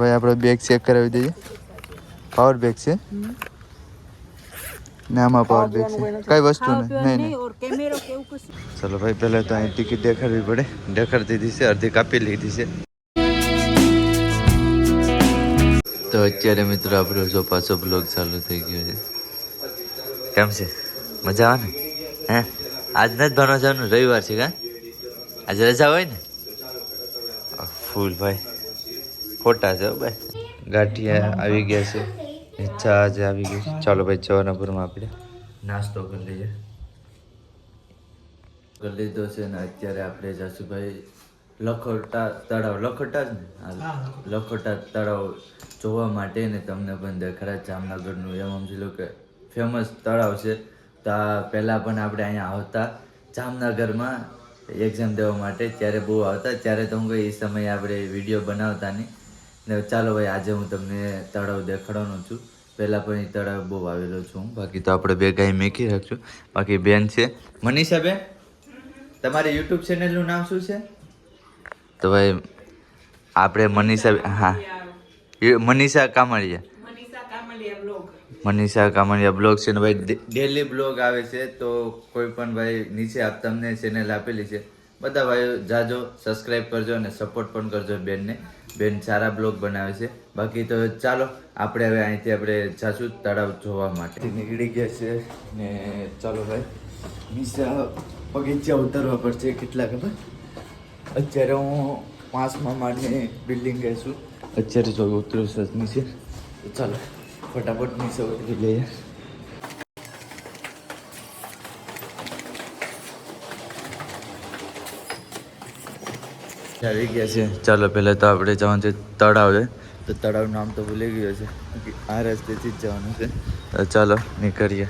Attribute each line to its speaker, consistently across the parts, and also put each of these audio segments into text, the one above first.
Speaker 1: ભાઈ આપણે bag check કરાવી દઈએ. પાવર બેગ છે? ને આમાં પાવર બેગ છે. કઈ વસ્તુ નહીં. નહીં નહીં ભાઈ પહેલાં તો અહીં ટિકિટ દેખાડવી પડે. દેખાડી દીધી છે અડધી કાપી લીધી છે. તો અત્યારે મિત્રો આપણો જો પાછો બ્લોગ ચાલુ થઈ ગયો છે. કેમ છે? મજા આવે ને? હે? આજના જ ભણવા જવાનું રવિવાર છે કા? આજે રજા હોય ને? ફૂલ ભાઈ. ખોટા છે ભાઈ. ગાંઠિયા આવી ગયા છે. ઈચ્છા આજે આવી ગઈ છે. ચાલો ભાઈ જવાનાપુરમાં આપણે નાસ્તો કરી લઈએ. કરી લીધો છે ને અત્યારે આપણે જશું ભાઈ લખોટા તળાવ. લખોટા જ ને? લખોટા. તળાવ જોવા માટે ને તમને પણ દેખાડે. જામનગરનું એમ સમજી લો કે ફેમસ તળાવ છે. તો આ પહેલાં પણ આપણે અહીંયા આવતા જામનગરમાં એક્ઝામ દેવા માટે. ત્યારે બહુ આવતા. ત્યારે તો હું એ સમયે આપણે વીડિયો બનાવતા નહીં. ને ચાલો ભાઈ આજે હું તમને તળાવ દેખાડવાનો છું. પહેલાં પણ એ તળાવ બહુ આવેલો છું. બાકી તો આપણે બે ગાય મેકી રાખશું. બાકી બેન છે. મનીષા બેન તમારી યુટ્યુબ ચેનલનું નામ શું છે? તો ભાઈ આપણે મનીષા હા. મનીષા કામળિયા. મનીષા કામળિયા બ્લોગ. છે ને ભાઈ ડેલી બ્લોગ આવે છે. તો કોઈ પણ ભાઈ નીચે આપ તમને ચેનલ આપેલી છે. બધા ભાઈઓ જાજો સબસ્ક્રાઈબ કરજો અને સપોર્ટ પણ કરજો બેનને. બેન સારા બ્લોગ બનાવે છે. બાકી તો ચાલો, આપણે હવે અહીંથી આપણે જાશું તળાવ જોવા માટે. નીકળી ગયા છે ને ચાલો ભાઈ બીજા બગીચા ઉતારવા પડશે કેટલા ખબર? અત્યારે હું પાંચમા માળની બિલ્ડિંગ છું. અત્યારે જો ઉતરું સજની છે ચાલો, ફટાફટ નીચે ઉતરી લઈએ. આવી ગયા છે. ચાલો પહેલાં તો આપણે જવાનું છે તળાવ છે. તો તળાવનું નામ તો ભૂલી ગયો છે. આ રસ્તેથી જ જવાનું છે. તો ચાલો નીકળીએ.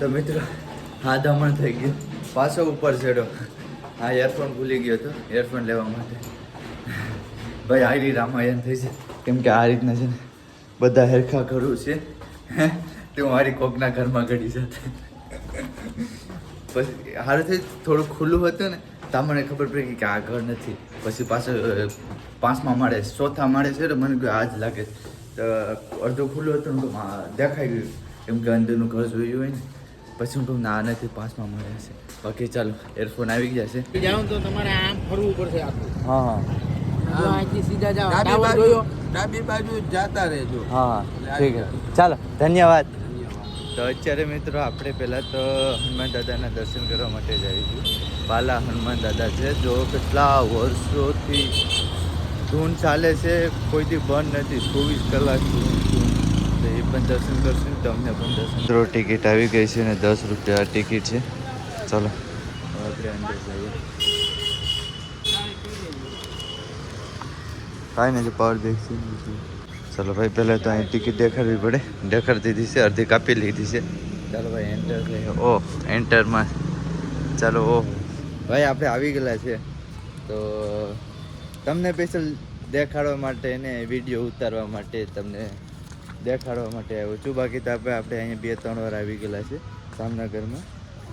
Speaker 1: તો મિત્રો હા દમણ થઈ ગયું. પાછો ઉપર ચડો. હા એરફોન ભૂલી ગયો હતો એરફોન લેવા માટે. ભાઈ આરી રામાયણ થઈ છે. કેમ કે આ રીતના છે ને બધા હેરખા કરું છે. તે મારી કોકના ઘરમાં ઘડી સાથે પછી હારે થોડું ખુલ્લું હતું ને તો મને ખબર પડી કે આ ઘર નથી. પછી પાછળ પાંચમા માળે ચોથા માળે છે ને મને કહ્યું આ જ લાગે છે. તો અડધું ખુલ્લું હતું ને તો દેખાઈ ગયું. કેમ કે અંદરનું ઘર જોયું હોય ને પછી હું કહું ના નથી પાંચમા માળે હશે બાકી ચાલો એરફોન આવી ગયા છે.
Speaker 2: જાઉં તો તમારે આમ ફરવું પડશે આખું.
Speaker 1: હા હા.
Speaker 2: અહીંથી સીધા જાઓ.
Speaker 3: ડાબી બાજુ ડાબી બાજુ જાતા રહેજો.
Speaker 1: હા હા ઠીક છે. ચાલો ધન્યવાદ. તો અત્યારે મિત્રો આપણે પહેલાં તો હનુમાન દાદાના દર્શન કરવા માટે જઈશું. પાલા હનુમાન દાદા છે. જો કેટલા વર્ષોથી ધૂન ચાલે છે. કોઈથી બંધ નથી. ચોવીસ કલાક ધૂન ધૂન. તો એ પણ દર્શન કરશું. તમને પણ દર્શન મિત્રો ટિકિટ આવી ગઈ છે ને દસ રૂપિયા ટિકિટ છે. ચાલો. આપણે અંદર જઈએ. કાંઈ નથી પાવર છે ચલો ભાઈ પહેલાં તો અહીં ટિકિટ દેખાડવી પડે. દેખાડતી દીધી છે, અડધી કાપી લીધી છે. ચાલો ભાઈ એન્ટર ઓ એન્ટરમાં ચાલો, ઓ. ભાઈ, આપણે આવી ગયેલા છે. તો, તમને સ્પેશિયલ દેખાડવા માટે ને વીડિયો ઉતારવા માટે તમને દેખાડવા માટે આવ્યો છું. બાકી તો આપણે આપણે અહીંયા બે, ત્રણ વાર આવી ગયેલા છે, જામનગરમાં.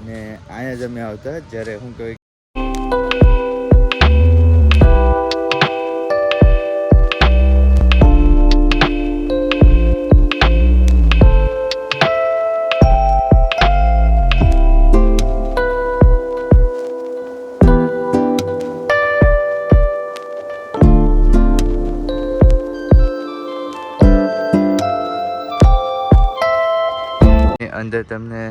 Speaker 1: ને અહીંયા જ અમે આવતા, જ્યારે હું કહું અંદર તમને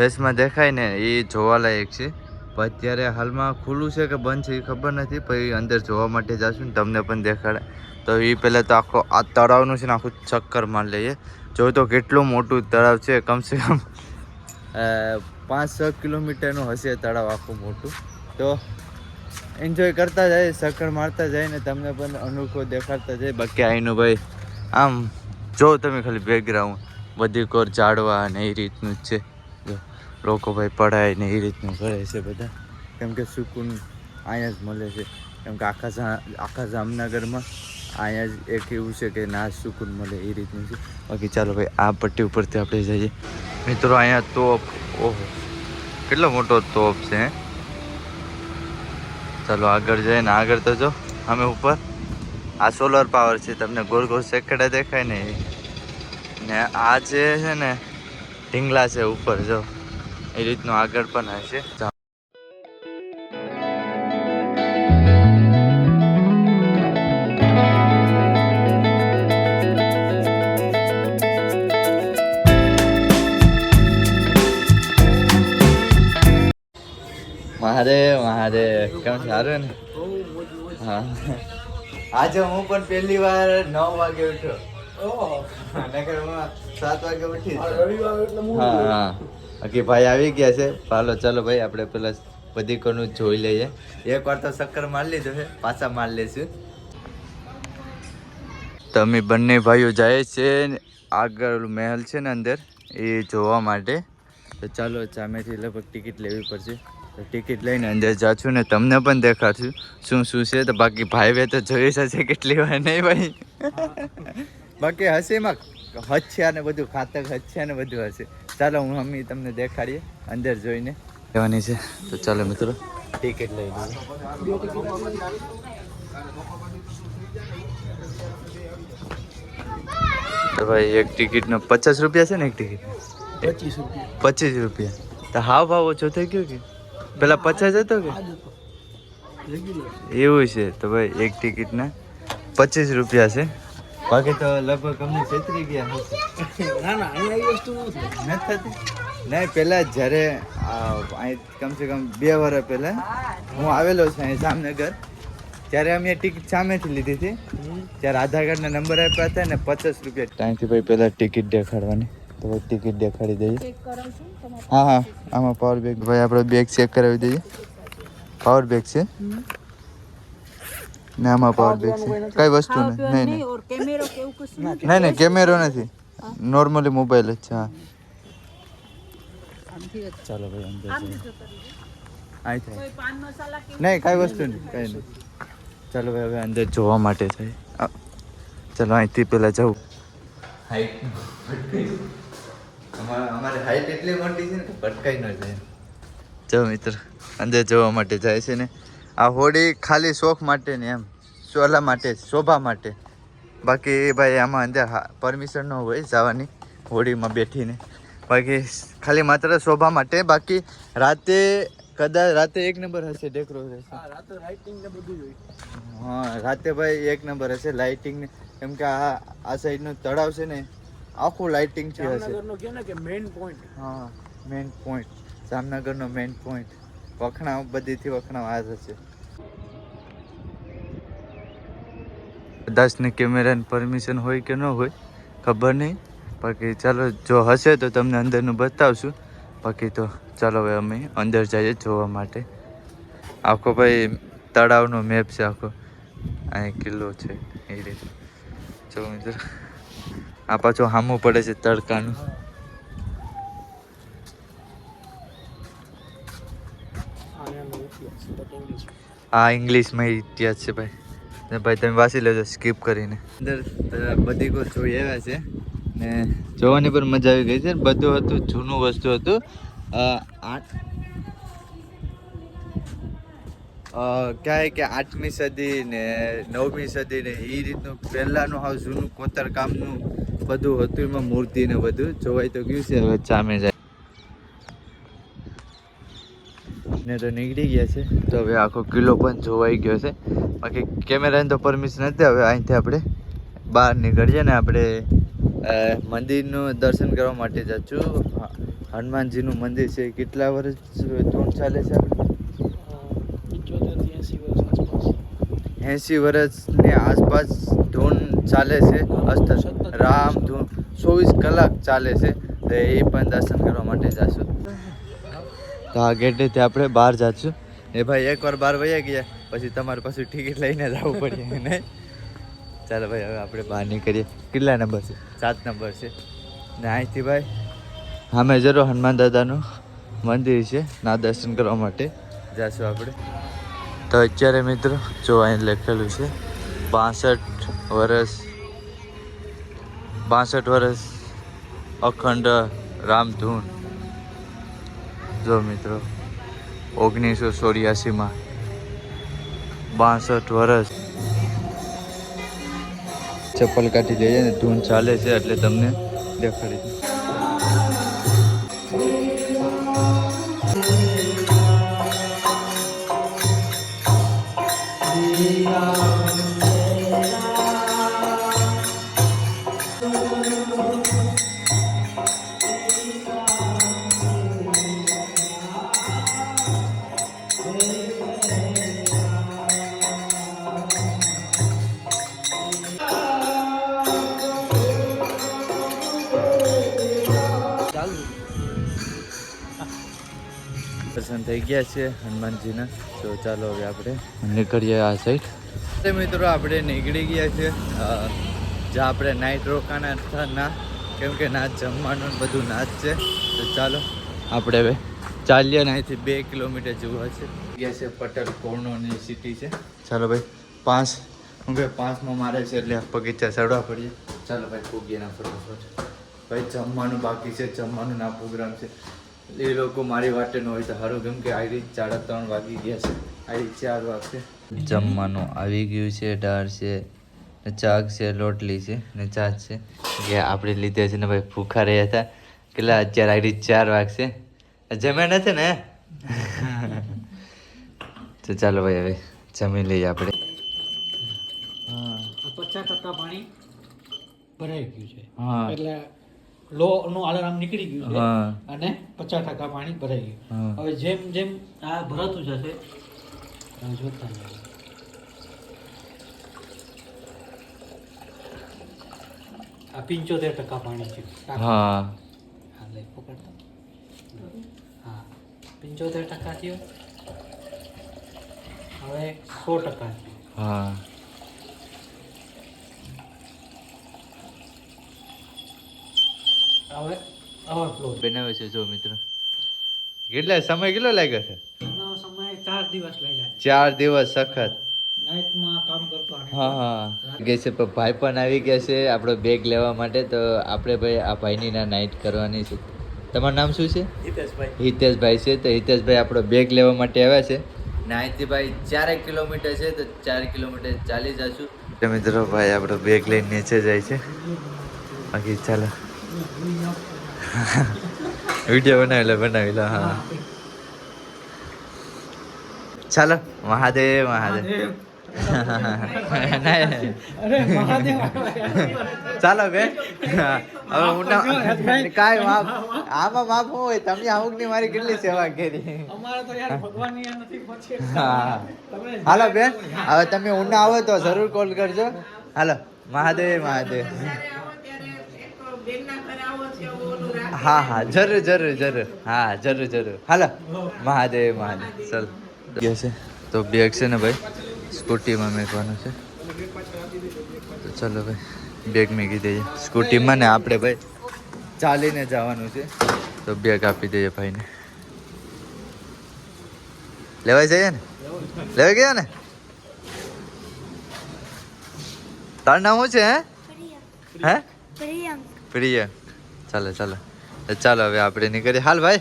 Speaker 1: રેસમાં દેખાય ને એ જોવાલાયક છે. પણ અત્યારે હાલમાં ખુલ્લું છે કે બંધ છે એ ખબર નથી પછી અંદર જોવા માટે જશું ને તમને પણ દેખાડે. તો એ પહેલાં તો આખો આ તળાવનું છે ને આખું ચક્કર મારી લઈએ. જોયું તો કેટલું મોટું તળાવ છે, કમસે કમ પાંચ છ કિલોમીટરનું હશે તળાવ આખું મોટું. તો એન્જોય કરતા જાય ચક્કર મારતા જાય ને તમને પણ અનુકૂળ દેખાડતા જાય. બાકી આઈનું ભાઈ આમ જો તમે ખાલી બેકગ્રાઉન્ડ બધી કોર ઝાડવા ને એ રીતનું જ છે. લોકો ભાઈ પડાય ને એ રીતનું કરે છે બધા. કેમ કે સુકૂન અહીંયા જ મળે છે. કેમ કે આખા આખા જામનગરમાં અહીંયા જ એક એવું છે કે ના સુકૂન મળે એ રીતનું છે. બાકી ચાલો ભાઈ, આ પટ્ટી ઉપરથી આપણે જઈએ. મિત્રો, અહીંયા તોપ, ઓહો, કેટલો મોટો તોપ છે ચાલો આગળ જઈએ ને આગળ તો જો, અમે ઉપર. આ સોલર પાવર છે, તમને ગોળ ગોળ સેકડા દેખાય ને. ને આ જે છે ને, ઢીંગલા છે ઉપર, જો. એ રીતનું આગળ પણ હશે. મારે મહાદેવ. કેમ સારું ને? હા. આજે હું પણ પહેલી વાર નવ વાગે ઉઠ્યો. નકર હું સાત વાગે ઉઠી જ. હા હા. બાકી ભાઈ આવી ગયા છે. હાલો ચાલો ભાઈ આપણે પેલા બધી કોનું જોઈ લઈએ. એક વાર તો ચક્કર મારી લીધો છે. પાછા મારી લઈશું તમે બંને ભાઈઓ જાય છે ને આગળ મહેલ છે ને અંદર એ જોવા માટે. તો ચાલો સામેથી લગભગ ટિકિટ લેવી પડશે. તો ટિકિટ લઈને અંદર જાશું ને તમને પણ દેખાડશું શું શું છે. તો બાકી ભાઈ તો જોઈ જશે કેટલી વાર નહીં ભાઈ. બાકી હશે એમાં હચ્યા ને બધું ખાતક હચ્યા ને બધું હશે. ચાલો હું મમ્મી તમને દેખાડીએ અંદર જોઈને. કહેવાની છે. તો ચાલો મિત્રો. ટિકિટ લઈ લઈએ. તો ભાઈ એક ટિકિટનો પચાસ રૂપિયા છે ને એક ટિકિટ?
Speaker 2: પચીસ રૂપિયા.
Speaker 1: પચીસ રૂપિયા. તો હાવ ભાવ ઓછો થઈ ગયો કે? પેલા પચાસ હતો કે? એવું છે. તો ભાઈ એક ટિકિટના પચીસ રૂપિયા છે. બાકી તો લગભગ અમને છેતરી ગયા હશે.
Speaker 2: ના ના અહીંયા એ વસ્તુ નથી
Speaker 1: નથી થતી? નહીં પહેલાં જ્યારે અહીં કમસે કમ બે વર્ષ પહેલાં હું આવેલો છું અહીં જામનગર ત્યારે અમે ટિકિટ સામેથી લીધી હતી. ત્યારે આધાર કાર્ડના નંબર આપ્યા હતા ને પચાસ રૂપિયા ત્યાંથી ભાઈ પહેલાં ટિકિટ દેખાડવાની. તો ભાઈ ટિકિટ દેખાડી દઈએ. હા હા આમાં પાવર બેગ ભાઈ આપણે બેગ ચેક કરાવી દઈએ. પાવર બેગ છે. ને આમાં પાવર બેગ છે. કઈ વસ્તુ નહીં નહીં નહીં. નહીં નહીં કેમેરો નથી. નોર્મલી મોબાઈલ જ છે હા. ચાલો ભાઈ અંદર નહીં કઈ વસ્તુ નહીં કઈ નહીં. ચાલો ભાઈ હવે અંદર જોવા માટે થાય. ચાલો અહીંથી પહેલાં જવું હાઈટ અમારે હાઈટ એટલી મોટી છે ને ભટકાઈ ન જાય. જો મિત્ર. અંદર જોવા માટે જાય છે ને. આ હોડી ખાલી શોખ માટે ને એમ. સોલા માટે શોભા માટે. બાકી ભાઈ આમાં અંદર પરમિશન ન હોય જવાની હોડીમાં બેઠીને. બાકી ખાલી માત્ર શોભા માટે બાકી રાતે કદાચ રાતે એક નંબર હશે ડેકોરેશન
Speaker 2: લાઇટિંગ
Speaker 1: હા રાતે ભાઈ એક નંબર હશે લાઇટિંગ કેમ કે આ આ સાઈડનું તળાવ છે ને આખું હશે.
Speaker 2: કહે ને કે મેઇન પોઈન્ટ
Speaker 1: હા મેઇન પોઈન્ટ જામનગરનો મેઇન પોઈન્ટ વખણાવ બધીથી વખણાવ આ જ કદાચને કેમેરાની પરમિશન હોય કે ન હોય, ખબર નહીં. બાકી ચાલો, જો હશે તો તમને અંદરનું બતાવશું. બાકી તો ચાલો હવે અમે અંદર જઈએ જોવા માટે. આખો ભાઈ તળાવનો મેપ છે આખો. અહીં કિલ્લો છે એ રીતે. જો મિત્ર, આ પાછું હામું પડે છે તડકાનું. આ ઇંગ્લિશમાં ઇતિહાસ છે ભાઈ. ને ભાઈ તમે વાંચી લેજો સ્કીપ કરીને. અંદર બધી કોઈ જોઈ આવ્યા છે. ને જોવાની પણ મજા આવી ગઈ છે. બધું હતું જૂનું વસ્તુ હતું. આઠ. ક્યાંય કે આઠમી સદી ને નવમી સદી ને એ રીતનું પહેલાંનું હાવ જૂનું કોતર કામનું બધું હતું એમાં મૂર્તિ ને બધું. જોવાય તો ગયું છે. હવે ચામે જાય. ને તો નીકળી ગયા છે. તો હવે આખો કિલ્લો પણ જોવાઈ ગયો છે. બાકી કેમેરાની તો પરમિશન નથી હવે અહીંથી આપણે બહાર નીકળીએ ને આપણે મંદિરનું દર્શન કરવા માટે જશું. હનુમાનજીનું મંદિર છે કેટલા વર્ષ ધૂન ચાલે છે આપણે?
Speaker 2: એંસી
Speaker 1: વર્ષની આસપાસ ધૂન ચાલે છે અસ્તર રામ ધૂન, ચોવીસ કલાક ચાલે છે, તો એ પણ દર્શન કરવા માટે જશું. તો આ ગેટેથી આપણે બહાર જાશું. એ ભાઈ એકવાર બહાર વયા ગયા. પછી તમારે પાછું ટિકિટ લઈને જવું પડે, નહીં? ચાલો ભાઈ, હવે આપણે બહાર નીકળીએ. કેટલા નંબર છે? સાત નંબર છે. ને અહીંથી ભાઈ, સામે જરો હનુમાન દાદાનું મંદિર છે, ના દર્શન કરવા માટે. જઈશું આપણે. તો અત્યારે મિત્રો, જો અહીં લખેલું છે બાસઠ વર્ષ બાસઠ વર્ષ અખંડ રામધૂન. જો મિત્રો, ઓગણીસો ચોર્યાસીમાં બાસઠ વર્ષ ચપ્પલ કાઢી જઈએ ને ધૂન ચાલે છે એટલે તમને દેખાડી દર્શન થઈ ગયા છે હનુમાનજીના. તો ચાલો હવે આપણે નીકળીએ આ સાઈડ મિત્રો આપણે નીકળી ગયા છે જ્યાં આપણે નાઇટ રોકાના હતા ના કેમ કે નાચ જમવાનું બધું નાચ છે. તો ચાલો આપણે હવે ચાલીએ ને અહીંથી બે કિલોમીટર જેવું હશે. ગયા છે પટેલ કોર્નોની સિટી છે. ચાલો ભાઈ પાંચ. હું કે પાંચમાં મારે છે એટલે બગીચા ચડવા પડીએ. ચાલો ભાઈ ફૂગીએ ના ફરવા. ભાઈ જમવાનું બાકી છે જમવાનું ના પ્રોગ્રામ છે. એ લોકો મારી વાટે ન હોય તો સારું કેમ કે આવી રીત સાડા ત્રણ વાગી ગયા છે. આઈ ચાર વાગશે. જમવાનું આવી ગયું છે ડાળ છે ને ચાક છે લોટલી છે ને ચાક છે. જે આપણે લીધે છે ને ભાઈ ભૂખા રહ્યા હતા. કેટલા અત્યારે આવી રીત ચાર વાગશે. જમ્યા નથી ને? તો ચાલો ભાઈ હવે જમી લઈએ આપણે.
Speaker 2: પચાસ ટકા પાણી ભરાઈ ગયું છે.
Speaker 1: હા.
Speaker 2: એટલે લો નું આલારામ નીકળી ગયું છે અને પચાસ ટકા પાણી ભરાઈ ગયું. હવે જેમ જેમ આ ભરાતું જશે આ પંચોતેર ટકા પાણી છે.
Speaker 1: હા.
Speaker 2: લઈ હા પંચોતેર ટકા થયો. હવે સો ટકા થયો.
Speaker 1: બનાવે છે જો મિત્ર. કેટલા સમય કેટલો લાગ્યો છે?
Speaker 2: ચાર દિવસ લાગ્યા
Speaker 1: ચાર દિવસ સખત. ભાઈ પણ આવી ગયા છે આપણો બેગ લેવા માટે તો આપણે ભાઈ આ ભાઈની ના કરવાની છે. તમારું નામ શું છે?
Speaker 2: હિતેશભાઈ.
Speaker 1: હિતેશભાઈ છે તો હિતેશભાઈ આપણો બેગ લેવા માટે આવ્યા છે. નાઇથી ભાઈ ચારેક કિલોમીટર છે તો ચાર કિલોમીટર ચાલી જશું. મિત્રો ભાઈ આપણો બેગ લઈને નીચે જાય છે. બાકી ચાલો. વીડિયો બનાવેલો બનાવેલો હા. ચાલો મહાદેવ મહાદેવ. ચાલો બે હવે હું કાંઈ માફ આમાં માફ હોય તમે અમુકની મારી કેટલી સેવા કરી. હાલો બેન. હવે તમે ઊંડા આવો તો જરૂર કોલ કરજો. હાલો મહાદેવ મહાદેવ. હા હા જરૂર જરૂર જરૂર. હા જરૂર જરૂર. હાલો. મહાદેવ મહાદેવ. ચાલ. છે. તો બેગ છે ને ભાઈ સ્કૂટીમાં મેકવાનું છે. તો ચલો ભાઈ બેગ મેકી દઈએ. સ્કૂટીમાં ને આપણે ભાઈ ચાલીને જવાનું છે. તો બેગ આપી દઈએ ભાઈને. લેવાય જઈએ ને? લેવા ગયા ને? તારું નામ શું છે હે? હે? પ્રિય ચાલો ચાલો. ચાલો હવે આપણે નીકળીએ. હાલ ભાઈ.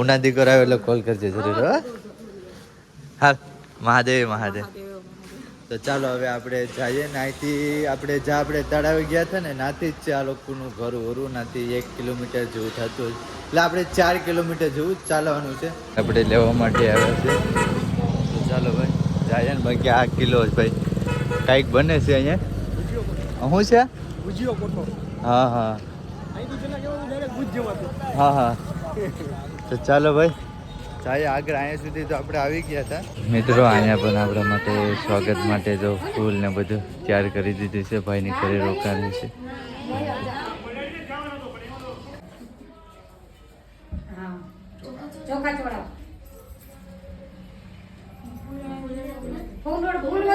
Speaker 1: ઉના દીકરો આવ્યો એટલે કોલ કરજે જરૂર હાલ. મહાદેવ મહાદેવ. તો ચાલો હવે આપણે જઈએ. ને આપણે જ્યાં આપણે તળાવે ગયા હતા ને, નાથી જ છે આ લોકોનું ઘર ઓરું. નાથી એક કિલોમીટર જેવું થતું હોય. એટલે આપણે ચાર કિલોમીટર જેવું ચાલવાનું છે. આપણે લેવા માટે આવ્યા છે તો ચાલો ભાઈ, જઈએ ને. બાકી આ કિલો જ ભાઈ. કાંઈક બને છે અહીંયા. શું છે?
Speaker 2: ભુજીયો કોઠો
Speaker 1: હા હા હા હા તો ચાલો ભાઈ ચાલે આગળ અહીંયા સુધી તો આપણે આવી ગયા હતા મિત્રો અહીંયા પણ આપણા માટે સ્વાગત માટે જો ફૂલ ને બધું તૈયાર કરી દીધું છે ભાઈની ઘરે રોકાણ છે
Speaker 4: ચોખા
Speaker 1: ચોડા ફોન ફોન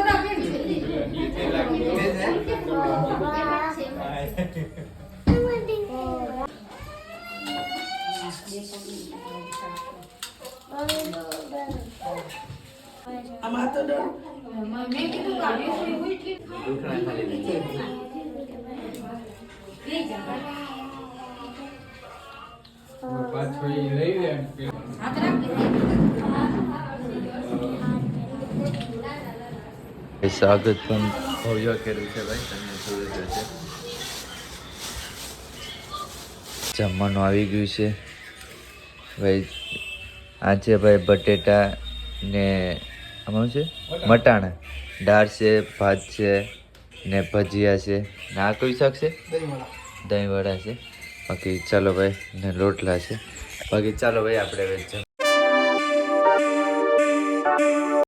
Speaker 1: પાછો સ્વાગત પણ ભવ્ય કર્યું છે ભાઈ. તમને જોઈ છે જમવાનું આવી ગયું છે. ભાઈ આ છે ભાઈ બટેટા ને આમાં છે? મટાણા. દાળ છે ભાત છે ને ભજીયા છે. ને આ કયું શાક છે? દહીં વડા છે. બાકી ચાલો ભાઈ ને રોટલા છે. બાકી ચાલો ભાઈ આપણે હવે